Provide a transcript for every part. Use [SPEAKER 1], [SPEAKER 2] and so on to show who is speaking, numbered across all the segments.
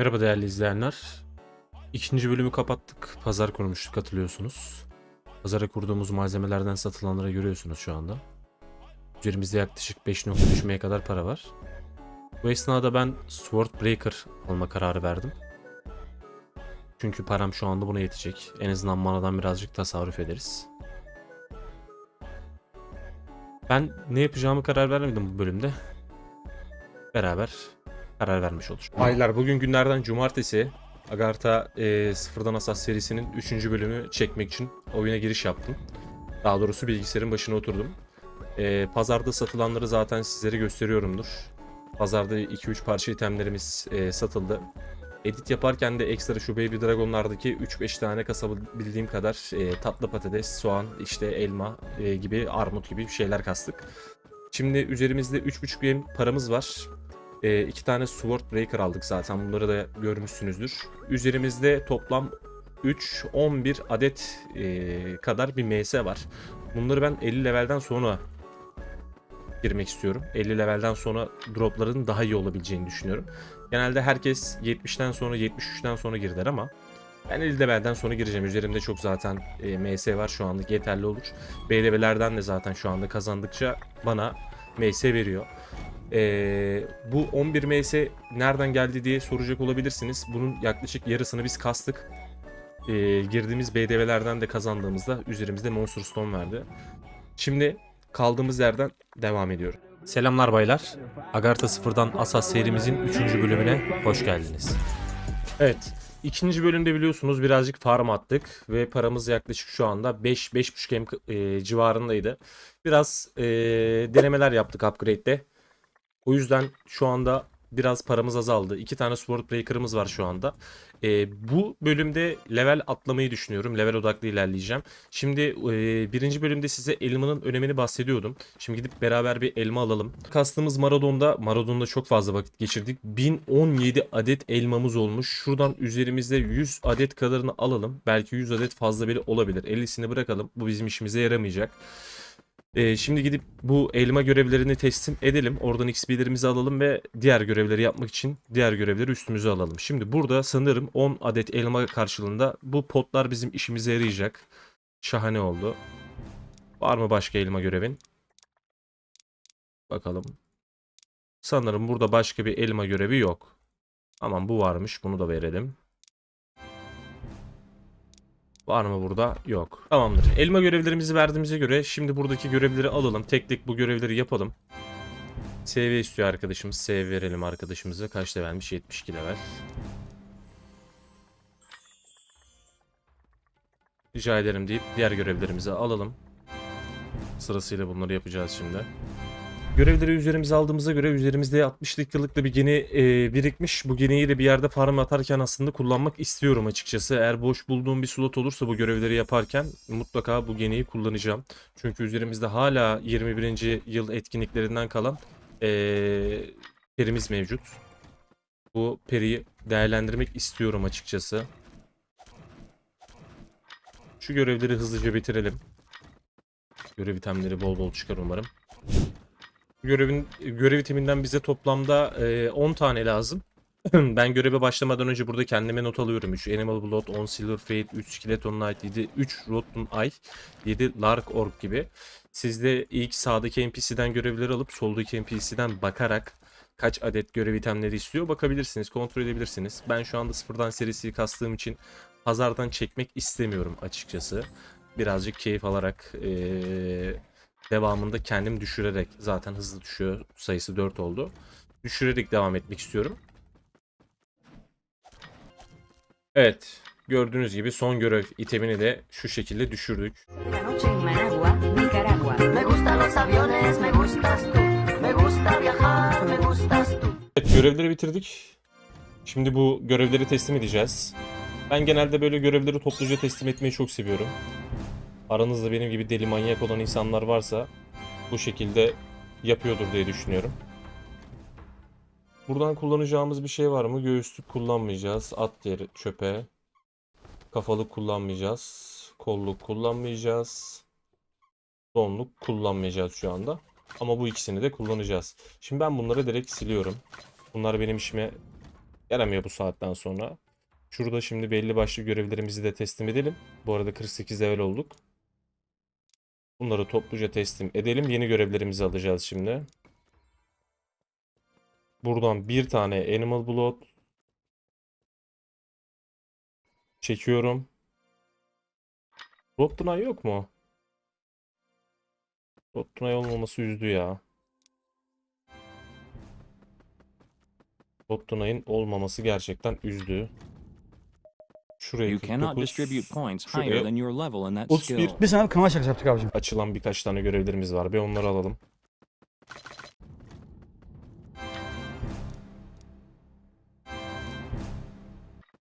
[SPEAKER 1] Merhaba değerli izleyenler. İkinci bölümü kapattık. Pazar kurmuştuk hatırlıyorsunuz. Pazara kurduğumuz malzemelerden satılanları görüyorsunuz şu anda. Üzerimizde yaklaşık 5.3 düşmeye kadar para var. Bu esnada ben Sword Breaker alma kararı verdim. Çünkü param şu anda buna yetecek. En azından manadan birazcık tasarruf ederiz. Ben ne yapacağımı karar vermedim bu bölümde. Beraber karar vermiş olur. Aylar bugün günlerden cumartesi. Agartha e, Sıfırdan Asas serisinin 3. bölümü çekmek için oyuna giriş yaptım. Daha doğrusu bilgisayarın başına oturdum. E, pazarda satılanları zaten sizlere gösteriyorumdur. Pazarda 2-3 parça itemlerimiz e, satıldı. Edit yaparken de ekstra şu Baby Dragon'lardaki 3-5 tane kasabildiğim kadar e, tatlı patates, soğan, işte elma e, gibi, armut gibi şeyler kastık. Şimdi üzerimizde 3.5 yen paramız var. E, iki tane Sword Breaker aldık zaten. Bunları da görmüşsünüzdür. Üzerimizde toplam 3, 11 adet e, kadar bir MS var. Bunları ben 50 levelden sonra girmek istiyorum. 50 levelden sonra dropların daha iyi olabileceğini düşünüyorum. Genelde herkes 70'ten sonra 73'ten sonra girdiler ama ben 50 levelden sonra gireceğim. Üzerimde çok zaten e, MS var şu anlık yeterli olur. B levellerden de zaten şu anda kazandıkça bana MS veriyor. Ee, bu 11 MS nereden geldi diye soracak olabilirsiniz. Bunun yaklaşık yarısını biz kastık. Ee, girdiğimiz BDV'lerden de kazandığımızda üzerimizde Monster Stone verdi. Şimdi kaldığımız yerden devam ediyorum. Selamlar baylar. Agartha Sıfır'dan Asas serimizin 3. bölümüne hoş geldiniz. Evet. ikinci bölümde biliyorsunuz birazcık farm attık ve paramız yaklaşık şu anda 5-5.5 M e, civarındaydı. Biraz e, denemeler yaptık upgrade'de. O yüzden şu anda biraz paramız azaldı. İki tane Sword Breaker'ımız var şu anda. Ee, bu bölümde level atlamayı düşünüyorum. Level odaklı ilerleyeceğim. Şimdi e, birinci bölümde size elmanın önemini bahsediyordum. Şimdi gidip beraber bir elma alalım. Kastığımız Maradon'da, Maradon'da çok fazla vakit geçirdik. 1017 adet elmamız olmuş. Şuradan üzerimizde 100 adet kadarını alalım. Belki 100 adet fazla bile olabilir. 50'sini bırakalım. Bu bizim işimize yaramayacak. Ee, şimdi gidip bu elma görevlerini teslim edelim. Oradan XP'lerimizi alalım ve diğer görevleri yapmak için diğer görevleri üstümüze alalım. Şimdi burada sanırım 10 adet elma karşılığında bu potlar bizim işimize yarayacak. Şahane oldu. Var mı başka elma görevin? Bakalım. Sanırım burada başka bir elma görevi yok. Aman bu varmış. Bunu da verelim. Var mı burada? Yok. Tamamdır. Elma görevlerimizi verdiğimize göre şimdi buradaki görevleri alalım. Tek tek bu görevleri yapalım. SV istiyor arkadaşımız. SV verelim arkadaşımıza. Kaç levelmiş? 72 level. Rica ederim deyip diğer görevlerimizi alalım. Sırasıyla bunları yapacağız şimdi. Görevleri üzerimize aldığımıza göre üzerimizde 60'lık yıllıkta bir geni e, birikmiş. Bu geniyi de bir yerde farm atarken aslında kullanmak istiyorum açıkçası. Eğer boş bulduğum bir slot olursa bu görevleri yaparken mutlaka bu geniyi kullanacağım. Çünkü üzerimizde hala 21. yıl etkinliklerinden kalan e, perimiz mevcut. Bu periyi değerlendirmek istiyorum açıkçası. Şu görevleri hızlıca bitirelim. Görev itemleri bol bol çıkar umarım. Görevin görev timinden bize toplamda e, 10 tane lazım. ben göreve başlamadan önce burada kendime not alıyorum. 3 Animal Blood, 10 Silver Fate, 3 Skeleton Knight, 7, 3 Rotten Eye, 7 Lark Orb gibi. Siz de ilk sağdaki NPC'den görevleri alıp soldaki NPC'den bakarak kaç adet görev itemleri istiyor bakabilirsiniz, kontrol edebilirsiniz. Ben şu anda sıfırdan serisi kastığım için pazardan çekmek istemiyorum açıkçası. Birazcık keyif alarak eee devamında kendim düşürerek zaten hızlı düşüyor sayısı 4 oldu. Düşürerek devam etmek istiyorum. Evet gördüğünüz gibi son görev itemini de şu şekilde düşürdük.
[SPEAKER 2] Una noche en Managua, Nicaragua.
[SPEAKER 3] Me gustan los aviones, me gustas tú. Me gusta viajar, me gustas tú.
[SPEAKER 1] Evet görevleri bitirdik. Şimdi bu görevleri teslim edeceğiz. Ben genelde böyle görevleri topluca teslim etmeyi çok seviyorum. Aranızda benim gibi deli manyak olan insanlar varsa bu şekilde yapıyordur diye düşünüyorum. Buradan kullanacağımız bir şey var mı? Göğüslük kullanmayacağız. At yeri çöpe. Kafalık kullanmayacağız. Kolluk kullanmayacağız. Donluk kullanmayacağız şu anda. Ama bu ikisini de kullanacağız. Şimdi ben bunları direkt siliyorum. Bunlar benim işime Gelemiyor bu saatten sonra. Şurada şimdi belli başlı görevlerimizi de teslim edelim. Bu arada 48 level olduk. Bunları topluca teslim edelim. Yeni görevlerimizi alacağız şimdi. Buradan bir tane Animal Blood çekiyorum. Blood yok mu? Blood olmaması üzdü ya. Blood olmaması gerçekten üzdü. Şuraya
[SPEAKER 4] You cannot
[SPEAKER 1] 49,
[SPEAKER 4] distribute points
[SPEAKER 1] şuraya
[SPEAKER 4] higher than your level in that
[SPEAKER 1] 31.
[SPEAKER 4] skill.
[SPEAKER 5] Biz sana kanal şakası yaptık abicim.
[SPEAKER 1] açılan birkaç tane görevlerimiz var. Bir onları alalım.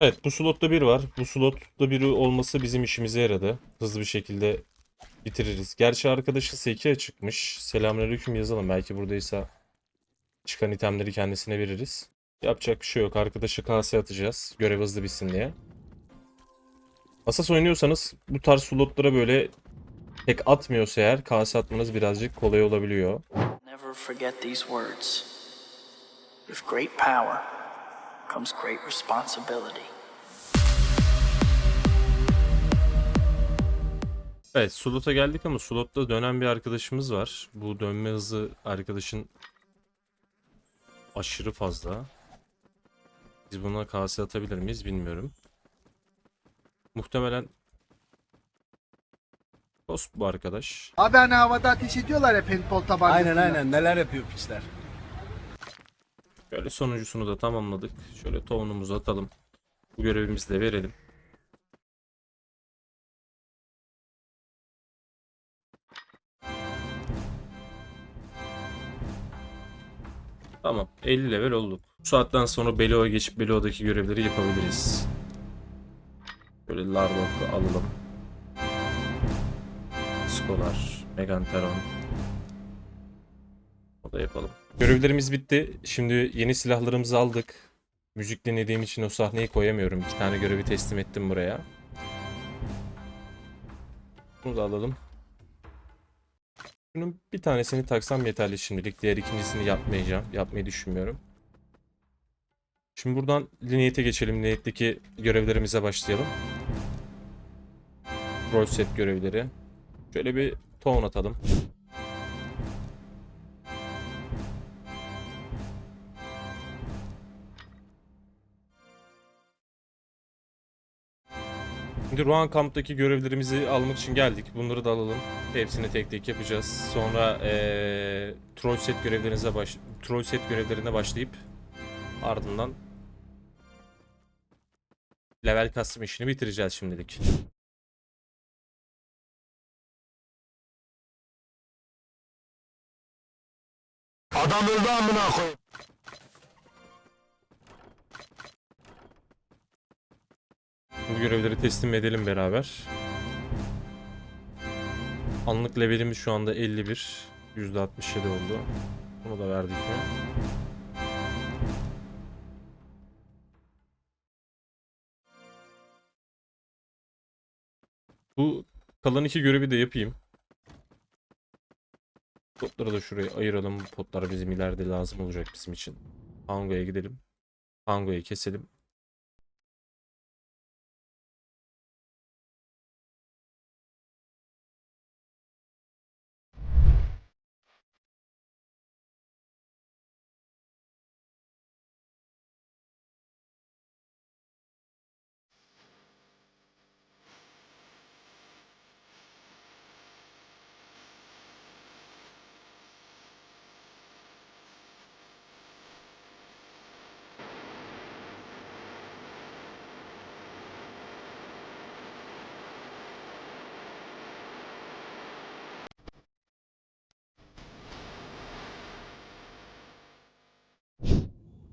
[SPEAKER 1] Evet bu slotta bir var. Bu slotta biri olması bizim işimize yaradı. Hızlı bir şekilde bitiririz. Gerçi arkadaşı Seki'ye çıkmış. Selamünaleyküm yazalım. Belki buradaysa çıkan itemleri kendisine veririz. Yapacak bir şey yok. Arkadaşı kase atacağız. Görev hızlı bitsin diye. Asas oynuyorsanız bu tarz slotlara böyle pek atmıyorsa eğer kase atmanız birazcık kolay olabiliyor.
[SPEAKER 6] Never forget these words. With great power comes great responsibility.
[SPEAKER 1] Evet slota geldik ama slotta dönen bir arkadaşımız var. Bu dönme hızı arkadaşın aşırı fazla. Biz buna kase atabilir miyiz bilmiyorum. Muhtemelen Ghost bu arkadaş.
[SPEAKER 7] Abi hani havada ateş ediyorlar ya paintball tabancasıyla.
[SPEAKER 5] Aynen aynen neler yapıyor pisler.
[SPEAKER 1] Şöyle sonuncusunu da tamamladık. Şöyle tohumumuzu atalım. Bu görevimizi de verelim. Tamam. 50 level olduk. Bu saatten sonra Belo'ya geçip Belo'daki görevleri yapabiliriz. Böyle Lardok'u alalım. Skolar, Meganteron. O da yapalım. Görevlerimiz bitti. Şimdi yeni silahlarımızı aldık. Müzik dinlediğim için o sahneyi koyamıyorum. İki tane görevi teslim ettim buraya. Bunu da alalım. Bunun bir tanesini taksam yeterli şimdilik. Diğer ikincisini yapmayacağım. Yapmayı düşünmüyorum. Şimdi buradan Lineate'e geçelim. Lineate'deki görevlerimize başlayalım. Rol set görevleri. Şöyle bir ton atalım. Şimdi Ruan Kamp'taki görevlerimizi almak için geldik. Bunları da alalım. Hepsini tek tek yapacağız. Sonra eee troll set görevlerinize baş troll set görevlerine başlayıp ardından level custom işini bitireceğiz şimdilik.
[SPEAKER 5] Adam öldü amına koyayım.
[SPEAKER 1] Bu görevleri teslim edelim beraber. Anlık levelimiz şu anda 51. %67 oldu. Bunu da verdik mi? Bu kalan iki görevi de yapayım. Potları da şuraya ayıralım. Potlar bizim ileride lazım olacak bizim için. Pango'ya gidelim. Pango'yu keselim.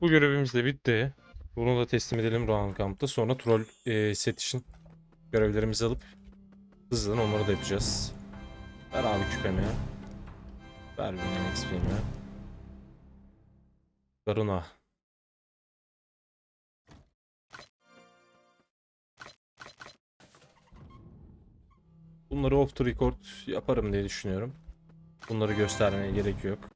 [SPEAKER 1] Bu görevimiz de bitti. Bunu da teslim edelim Rohan Kamp'ta. Sonra troll e, set için görevlerimizi alıp hızlıdan onları da yapacağız. Ver abi küpemi. Ver benim XP'mi. Garuna. Bunları off the record yaparım diye düşünüyorum. Bunları göstermeye gerek yok.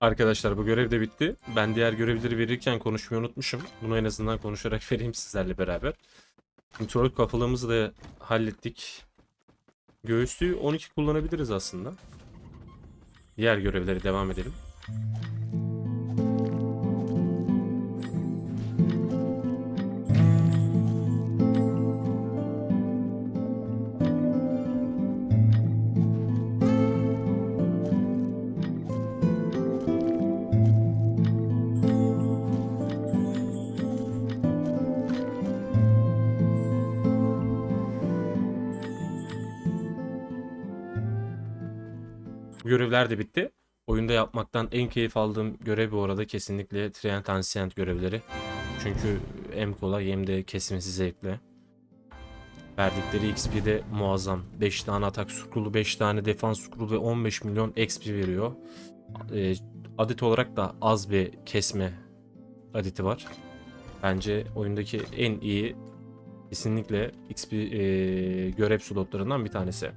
[SPEAKER 1] Arkadaşlar bu görev de bitti. Ben diğer görevleri verirken konuşmayı unutmuşum. Bunu en azından konuşarak vereyim sizlerle beraber. Troll kafalığımızı da hallettik. Göğüslüğü 12 kullanabiliriz aslında. Diğer görevlere devam edelim. Görevler de bitti. Oyunda yapmaktan en keyif aldığım görev bu arada kesinlikle Trient Ancient görevleri. Çünkü hem kolay hem de kesmesi zevkli. Verdikleri XP de muazzam. 5 tane atak scroll'u, 5 tane defans scroll'u ve 15 milyon XP veriyor. Ee, adet olarak da az bir kesme adeti var. Bence oyundaki en iyi kesinlikle XP ee, görev slotlarından bir tanesi.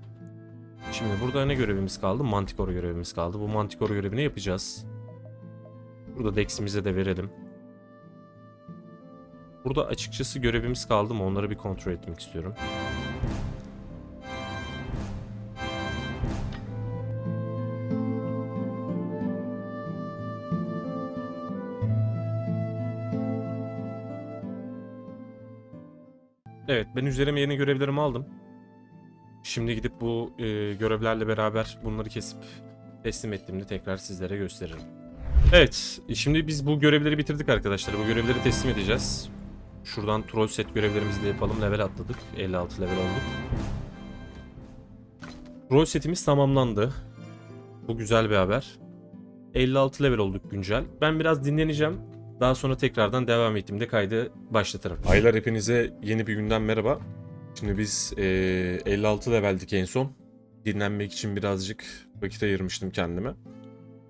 [SPEAKER 1] Şimdi burada ne görevimiz kaldı? Manticore görevimiz kaldı. Bu Manticore görevini yapacağız. Burada Dex'imize de verelim. Burada açıkçası görevimiz kaldı mı onları bir kontrol etmek istiyorum. Evet ben üzerime yeni görevlerimi aldım. Şimdi gidip bu e, görevlerle beraber bunları kesip teslim ettiğimde tekrar sizlere gösteririm. Evet, şimdi biz bu görevleri bitirdik arkadaşlar. Bu görevleri teslim edeceğiz. Şuradan troll set görevlerimizi de yapalım. Level atladık. 56 level olduk. Troll setimiz tamamlandı. Bu güzel bir haber. 56 level olduk güncel. Ben biraz dinleneceğim. Daha sonra tekrardan devam ettiğimde kaydı başlatırım. Aylar hepinize yeni bir günden merhaba. Şimdi biz eee, 56 leveldik en son. Dinlenmek için birazcık vakit ayırmıştım kendime.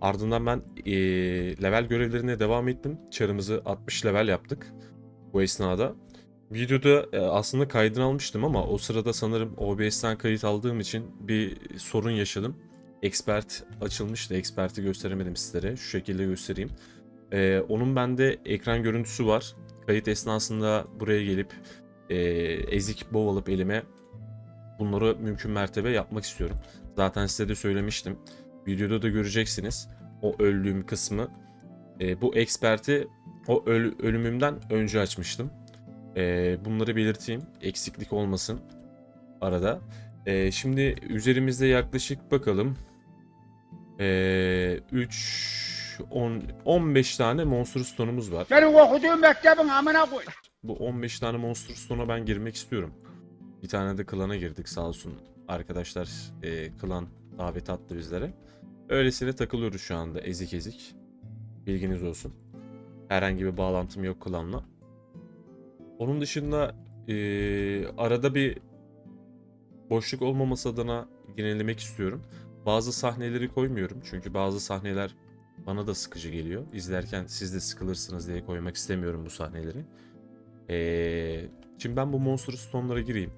[SPEAKER 1] Ardından ben eee, level görevlerine devam ettim. Çarımızı 60 level yaptık bu esnada. Videoda e, aslında kaydını almıştım ama o sırada sanırım OBS'ten kayıt aldığım için bir sorun yaşadım. Expert açılmıştı. Expert'i gösteremedim sizlere. Şu şekilde göstereyim. Ee, onun bende ekran görüntüsü var. Kayıt esnasında buraya gelip e, ezik bow alıp elime bunları mümkün mertebe yapmak istiyorum. Zaten size de söylemiştim. Videoda da göreceksiniz o öldüğüm kısmı. E, bu expert'i o öl- ölümümden önce açmıştım. E, bunları belirteyim. Eksiklik olmasın arada. E, şimdi üzerimizde yaklaşık bakalım. E, 3 10 15 tane monster stone'umuz var.
[SPEAKER 7] Senin okuduğun mektebin amına koy.
[SPEAKER 1] Bu 15 tane Monster Stone'a ben girmek istiyorum. Bir tane de klana girdik sağ olsun. Arkadaşlar e, klan davet attı bizlere. Öylesine takılıyoruz şu anda ezik ezik. Bilginiz olsun. Herhangi bir bağlantım yok klanla. Onun dışında e, arada bir boşluk olmaması adına yinelemek istiyorum. Bazı sahneleri koymuyorum çünkü bazı sahneler bana da sıkıcı geliyor. İzlerken siz de sıkılırsınız diye koymak istemiyorum bu sahneleri. Ee, şimdi ben bu Monster Stone'lara gireyim.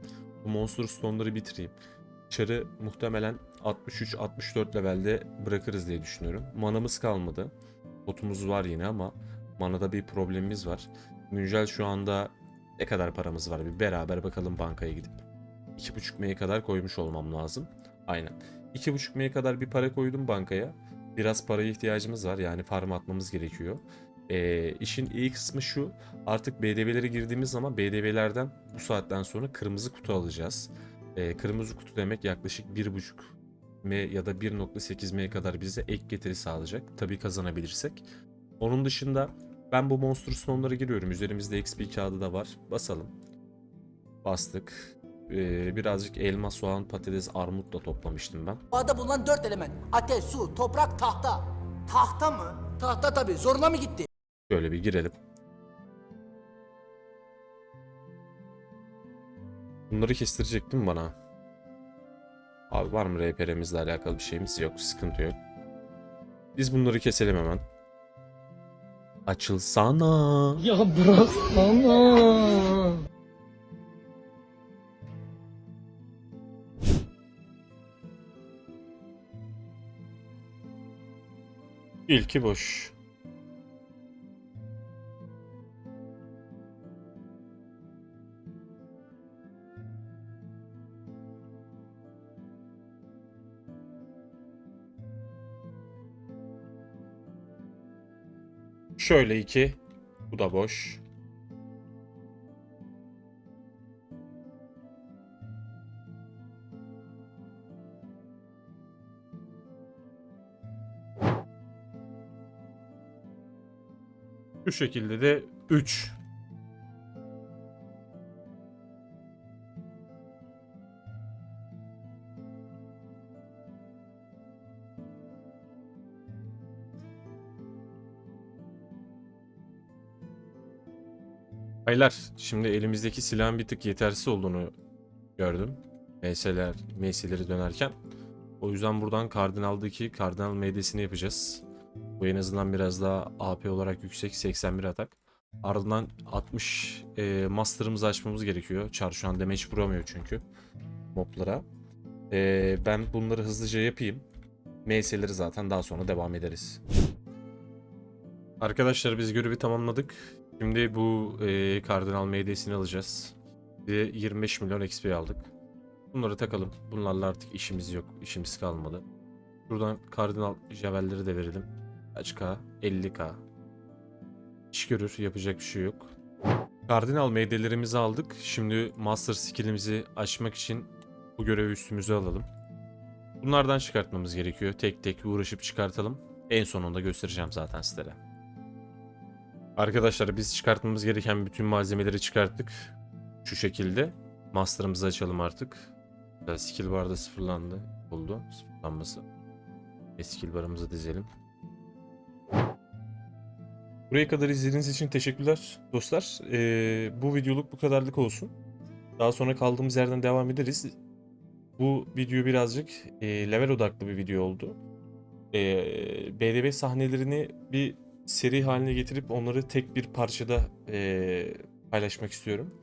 [SPEAKER 1] Bu Monster Stone'ları bitireyim. Çarı muhtemelen 63-64 levelde bırakırız diye düşünüyorum. Manamız kalmadı. Botumuz var yine ama manada bir problemimiz var. Güncel şu anda ne kadar paramız var bir beraber bakalım bankaya gidip. 2.5 M'ye kadar koymuş olmam lazım. Aynen. 2.5 M'ye kadar bir para koydum bankaya. Biraz paraya ihtiyacımız var yani farm atmamız gerekiyor. Ee, işin iyi kısmı şu. Artık BDV'lere girdiğimiz zaman BDV'lerden bu saatten sonra kırmızı kutu alacağız. Ee, kırmızı kutu demek yaklaşık 1.5 M ya da 1.8 M'ye kadar bize ek getiri sağlayacak. Tabii kazanabilirsek. Onun dışında ben bu Monster Stone'lara giriyorum. Üzerimizde XP kağıdı da var. Basalım. Bastık. Ee, birazcık elma, soğan, patates, armut da toplamıştım ben.
[SPEAKER 4] Doğada bulunan dört element. Ateş, su, toprak, tahta. Tahta mı? Tahta tabii. Zoruna mı gitti?
[SPEAKER 1] Şöyle bir girelim. Bunları kestirecektin mi bana? Abi var mı RPR'imizle alakalı bir şeyimiz yok. Sıkıntı yok. Biz bunları keselim hemen. Açılsana.
[SPEAKER 8] Ya bıraksana.
[SPEAKER 1] İlki boş. Şöyle iki. Bu da boş. Bu şekilde de 3. Baylar, şimdi elimizdeki silahın bir tık yetersiz olduğunu gördüm. MS'ler, MS'leri dönerken. O yüzden buradan Kardinal'daki Kardinal MD'sini yapacağız. Bu en azından biraz daha AP olarak yüksek 81 atak. Ardından 60 e, Master'ımızı açmamız gerekiyor. Char şu an damage vuramıyor çünkü moblara. E, ben bunları hızlıca yapayım. MS'leri zaten daha sonra devam ederiz. Arkadaşlar biz görevi tamamladık. Şimdi bu e, Kardinal MD'sini alacağız. Bir de 25 milyon XP aldık. Bunları takalım. Bunlarla artık işimiz yok. işimiz kalmadı. Buradan Kardinal Javel'leri de verelim. Kaç K? 50K. İş görür. Yapacak bir şey yok. Kardinal MD'lerimizi aldık. Şimdi Master skill'imizi açmak için bu görevi üstümüze alalım. Bunlardan çıkartmamız gerekiyor. Tek tek uğraşıp çıkartalım. En sonunda göstereceğim zaten sizlere. Arkadaşlar biz çıkartmamız gereken bütün malzemeleri çıkarttık. Şu şekilde. Master'ımızı açalım artık. Skill bar da sıfırlandı. Oldu. Sıfırlanması. Ve skill barımızı dizelim. Buraya kadar izlediğiniz için teşekkürler dostlar. Ee, bu videoluk bu kadarlık olsun. Daha sonra kaldığımız yerden devam ederiz. Bu video birazcık e, level odaklı bir video oldu. E, BDB sahnelerini bir seri haline getirip onları tek bir parçada e, paylaşmak istiyorum.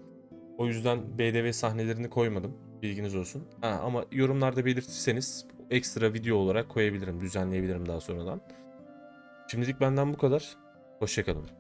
[SPEAKER 1] O yüzden BDV sahnelerini koymadım. Bilginiz olsun. Ha, ama yorumlarda belirtirseniz ekstra video olarak koyabilirim, düzenleyebilirim daha sonradan. Şimdilik benden bu kadar. Hoşçakalın.